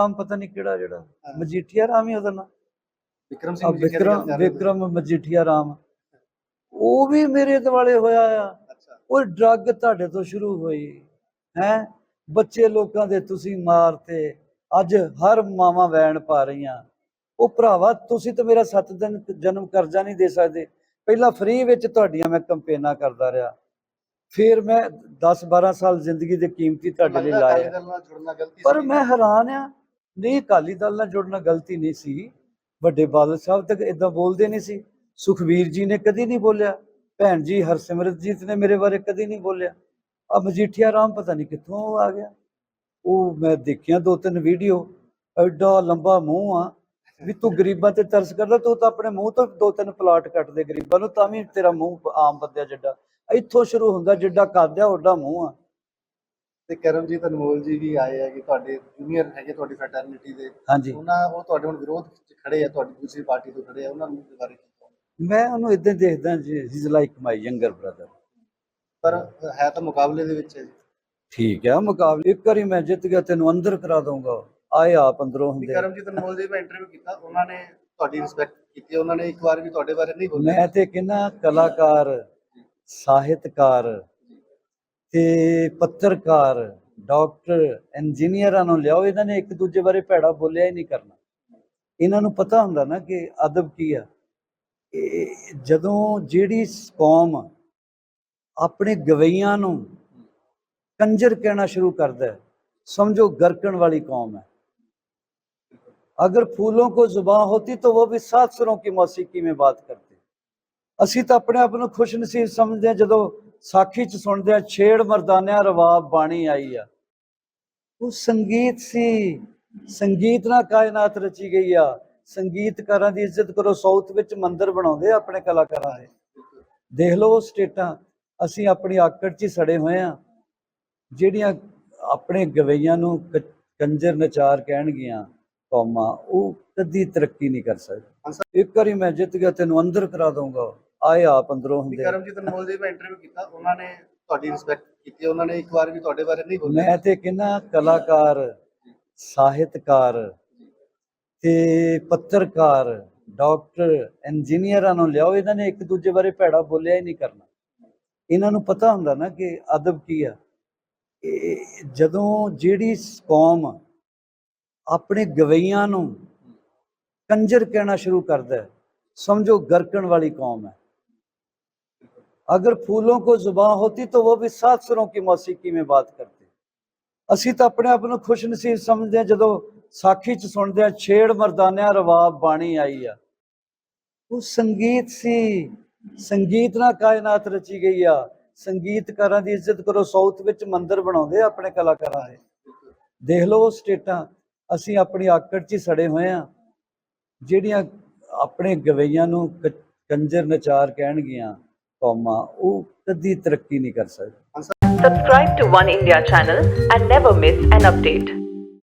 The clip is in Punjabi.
ਨਾਮ ਪਤਾ ਨਹੀਂ ਕਿਹੜਾ ਜਿਹੜਾ। ਮਜੀਠੀਆ ਰਾਮ ਹੀ ਉਹਦਾ ਨਾਮ। ਵਿਕਰਮ ਸਿੰਘ ਵਿਕਰਮ ਵਿਕਰਮ ਮਜੀਠੀਆ ਰਾਮ। ਉਹ ਵੀ ਮੇਰੇ ਦਿਵਾਲੇ ਹੋਇਆ ਆ। ਉਹ ਡਰੱਗ ਤੁਹਾਡੇ ਤੋਂ ਸ਼ੁਰੂ ਹੋਈ। ਹੈ? ਬੱਚੇ ਲੋਕਾਂ ਦੇ ਤੁਸੀਂ ਮਾਰਤੇ। ਅੱਜ ਹਰ ਮਾਵਾਂ ਵੈਣ ਪਾ ਰਹੀਆਂ। ਉਹ ਭਰਾਵਾ ਤੁਸੀਂ ਤਾਂ ਮੇਰਾ 7 ਦਿਨ ਜਨਮ ਕਰਜ਼ਾ ਨਹੀਂ ਦੇ ਸਕਦੇ। ਪਹਿਲਾਂ ਫ੍ਰੀ ਵਿੱਚ ਤੁਹਾਡੀਆਂ ਮੈਂ ਕੰਪੇਨਾਂ ਕਰਦਾ ਰਿਹਾ। ਫਿਰ ਮੈਂ 10 12 ਸਾਲ ਜ਼ਿੰਦਗੀ ਦੇ ਕੀਮਤੀ ਤੁਹਾਡੇ ਲਈ ਲਾਏ ਪਰ। ਮੈਂ ਹੈਰਾਨ ਆ ਨਹੀਂ, ਅਕਾਲੀ ਦਲ ਨਾਲ ਜੁੜਨਾ ਗਲਤੀ ਨਹੀਂ ਸੀ। ਵੱਡੇ ਬਾਦਲ ਸਾਹਿਬ ਤੱਕ ਇਦਾਂ ਬੋਲਦੇ ਨਹੀਂ ਸੀ। ਸੁਖਵੀਰ ਜੀ ਨੇ ਕਦੀ ਨਹੀਂ ਬੋਲਿਆ। ਭੈਣ ਜੀ ਹਰਸਿਮਰਤ ਜੀਤ ਨੇ ਮੇਰੇ ਬਾਰੇ ਕਦੀ ਨਹੀਂ ਬੋਲਿਆ। ਆ ਮਜੀਠੀਆ ਰਾਮ ਪਤਾ ਨਹੀਂ ਕਿੱਥੋਂ ਆ ਗਿਆ। ਉਹ ਮੈਂ ਦੇਖਿਆ ਦੋ ਤਿੰਨ ਵੀਡੀਓ। ਐਡਾ ਲੰਬਾ ਮੂੰਹ ਆ ਵੀ ਤੂੰ ਗਰੀਬਾਂ ਤੇ ਤਰਸ ਕਰਦਾ, ਤੂੰ ਤਾਂ ਆਪਣੇ ਮੂੰਹ ਤੋਂ ਦੋ ਤਿੰਨ ਪਲਾਟ ਕੱਟ ਦੇ ਗਰੀਬਾਂ ਨੂੰ, ਤਾਂ ਵੀ ਤੇਰਾ ਮੂੰਹ ਆਮ ਬੰਦਿਆ ਜਿੱਡਾ। ਇੱਥੋਂ ਸ਼ੁਰੂ ਹੁੰਦਾ ਜਿੱਡਾ ਕਾਦਿਆ ਓਡਾ ਮੂੰਹ ਆ। ਤੇ ਕਰਮਜੀਤ ਅਨਮੋਲ ਜੀ ਵੀ ਆਏ ਆ ਕਿ ਤੁਹਾਡੇ ਜੂਨੀਅਰ ਹੈਗੇ ਤੁਹਾਡੀ ਫੈਟਰਨਿਟੀ ਦੇ। ਹਾਂਜੀ। ਉਹਨਾਂ ਉਹ ਤੁਹਾਡੇ ਹੁਣ ਵਿਰੋਧ 'ਚ ਖੜੇ ਆ ਤੁਹਾਡੀ ਦੂਸਰੀ ਪਾਰਟੀ ਤੋਂ ਖੜੇ ਆ ਉਹਨਾਂ ਨੂੰ ਬਾਰੇ ਕੀ ਕਹੋਗੇ? ਮੈਂ ਉਹਨੂੰ ਇਦਾਂ ਦੇਖਦਾ ਜੀ is like my younger brother ਪਰ ਹੈ ਤਾਂ ਮੁਕਾਬਲੇ ਦੇ ਵਿੱਚ ਹੈ ਠੀਕ ਹੈ ਮੁਕਾਬਲੇ ਇੱਕ ਵਾਰੀ ਮੈਂ ਜਿੱਤ ਗਿਆ ਤੈਨੂੰ ਅੰਦਰ ਕਰਾ ਦਊਂਗਾ। ਆਏ ਆਪ ਅੰਦਰੋਂ ਹੁੰਦੇ ਕਰਮਜੀਤ ਅਨਮੋਲ ਜੀ ਮੈਂ ਇੰਟਰਵਿਊ ਕੀਤਾ ਉਹਨਾਂ ਨੇ ਤੁਹਾਡੀ ਰਿਸਪੈਕਟ ਕੀਤੀ ਉਹਨਾਂ ਨੇ ਇੱਕ ਵਾਰ ਵੀ ਤੁਹਾਡੇ ਬਾਰੇ ਨਹੀਂ ਬੋਲਿਆ। ਮੈਂ ਤੇ ਕਹਿੰਦਾ ਕਲਾਕਾਰ ਸਾਹਿਤਕਾਰ ਤੇ ਪੱਤਰਕਾਰ ਡਾਕਟਰ ਇੰਜੀਨੀਅਰਾਂ ਨੂੰ ਲਿਆਓ ਇਹਨਾਂ ਨੇ ਇੱਕ ਦੂਜੇ ਬਾਰੇ ਭੈੜਾ ਬੋਲਿਆ ਹੀ ਨਹੀਂ ਕਰਨਾ ਇਹਨਾਂ ਨੂੰ ਪਤਾ ਹੁੰਦਾ ਨਾ ਕਿ ਅਦਬ ਕੀ ਆ ਇਹ ਜਦੋਂ ਜਿਹੜੀ ਕੌਮ ਆਪਣੇ ਗਵਈਆਂ ਨੂੰ ਕੰਜਰ ਕਹਿਣਾ ਸ਼ੁਰੂ ਕਰਦਾ ਹੈ समझो गरकन वाली कौम है अगर फूलों को जुबान होती तो वो भी सात सुरों की मौसीकी में बात करते ਅਸੀਂ ਤਾਂ ਆਪਣੇ ਆਪ ਨੂੰ ਖੁਸ਼ ਨਸੀਬ ਸਮਝਦੇ ਹਾਂ ਜਦੋਂ ਸਾਖੀ ਚ ਸੁਣਦੇ ਹਾਂ ਛੇੜ ਮਰਦਾਨਿਆਂ ਰਵਾਬ ਬਾਣੀ ਆਈ ਆ। ਉਹ ਸੰਗੀਤ ਸੀ। ਸੰਗੀਤ ਨਾਲ ਕਾਇਨਾਤ ਰਚੀ ਗਈ ਆ। ਸੰਗੀਤਕਾਰਾਂ ਦੀ ਇੱਜ਼ਤ ਕਰੋ, ਸਾਊਥ ਵਿੱਚ ਮੰਦਰ ਬਣਾਉਂਦੇ ਆ ਆਪਣੇ ਕਲਾਕਾਰਾਂ ਦੇ। ਦੇਖ ਲਓ ਉਹ ਸਟੇਟਾਂ, ਅਸੀਂ ਆਪਣੀ ਆਕੜ 'ਚ ਹੀ ਸੜੇ ਹੋਏ ਆ। ਜਿਹੜੀਆਂ ਆਪਣੇ ਗਵਈਆਂ ਨੂੰ ਕੰਜਰ ਨਚਾਰ ਕਹਿਣਗੀਆਂ ਕੌਮਾਂ, ਉਹ ਕਦੀ ਤਰੱਕੀ ਨਹੀਂ ਕਰ ਸਕਦੇ ਇੱਕ ਵਾਰੀ ਮੈਂ ਜਿੱਤ ਗਿਆ, ਤੈਨੂੰ ਅੰਦਰ ਕਰਾ ਦਊਂਗਾ। ਆਏ ਆਪ ਅੰਦਰੋਂ ਹੁੰਦੇ ਕਰਮਜੀਤ ਅਨਮੋਲ ਜੀ ਮੈਂ ਇੰਟਰਵਿਊ ਕੀਤਾ। ਉਹਨਾਂ ਨੇ ਤੁਹਾਡੀ ਰਿਸਪੈਕਟ ਕੀਤੀ। ਉਹਨਾਂ ਨੇ ਇੱਕ ਵਾਰ ਵੀ ਤੁਹਾਡੇ ਬਾਰੇ ਨਹੀਂ ਬੋਲਿਆ। ਮੈਂ ਤੇ ਕਹਿੰਦਾ ਕਲਾਕਾਰ ਸਾਹਿਤਕਾਰ ਤੇ ਪੱਤਰਕਾਰ ਡਾਕਟਰ ਇੰਜੀਨੀਅਰਾਂ ਨੂੰ ਲਿਆਓ। ਇਹਨਾਂ ਨੇ ਇੱਕ ਦੂਜੇ ਬਾਰੇ ਭੈੜਾ ਬੋਲਿਆ ਹੀ ਨਹੀਂ ਕਰਨਾ। ਇਹਨਾਂ ਨੂੰ ਪਤਾ ਹੁੰਦਾ ਨਾ ਕਿ ਅਦਬ ਕੀ ਆ। ਇਹ ਜਦੋਂ ਜਿਹੜੀ ਕੌਮ ਆਪਣੇ ਗਵਈਆਂ ਨੂੰ ਕੰਜਰ ਕਹਿਣਾ ਸ਼ੁਰੂ ਕਰਦਾ ਹੈ ਸਮਝੋ ਗਰਕਣ ਵਾਲੀ ਕੌਮ है अगर फूलों को जुबान होती तो वो भी सात सुरों की मौसीकी में बात करते ਅਸੀਂ ਤਾਂ ਆਪਣੇ ਆਪ ਨੂੰ ਖੁਸ਼ ਨਸੀਬ ਸਮਝਦੇ ਹਾਂ ਜਦੋਂ ਸਾਖੀ ਚ ਸੁਣਦੇ ਹਾਂ ਛੇੜ ਮਰਦਾਨਿਆਂ ਰਵਾਬ ਬਾਣੀ ਆਈ ਆ ਉਹ ਸੰਗੀਤ ਸੀ ਸੰਗੀਤ ਨਾਲ ਕਾਇਨਾਤ ਰਚੀ ਗਈ ਆ ਸੰਗੀਤਕਾਰਾਂ ਦੀ ਇੱਜ਼ਤ ਕਰੋ ਸਾਊਥ ਵਿੱਚ ਮੰਦਿਰ ਬਣਾਉਂਦੇ ਆ ਆਪਣੇ ਕਲਾਕਾਰਾਂ ਦੇ ਦੇਖ ਲਓ ਉਹ ਸਟੇਟਾਂ ਅਸੀਂ ਆਪਣੀ ਆਕੜ 'ਚ ਹੀ ਸੜੇ ਹੋਏ ਆ ਜਿਹੜੀਆਂ ਆਪਣੇ ਗਵਈਆਂ ਨੂੰ ਕ- ਕੰਜਰ ਨਚਾਰ ਕਹਿਣਗੀਆਂ ਕੌਮਾਂ ਉਹ ਕਦੀ ਤਰੱਕੀ ਨਹੀਂ ਕਰ ਸਕਦੀਆਂ subscribe to One India channel and never miss an update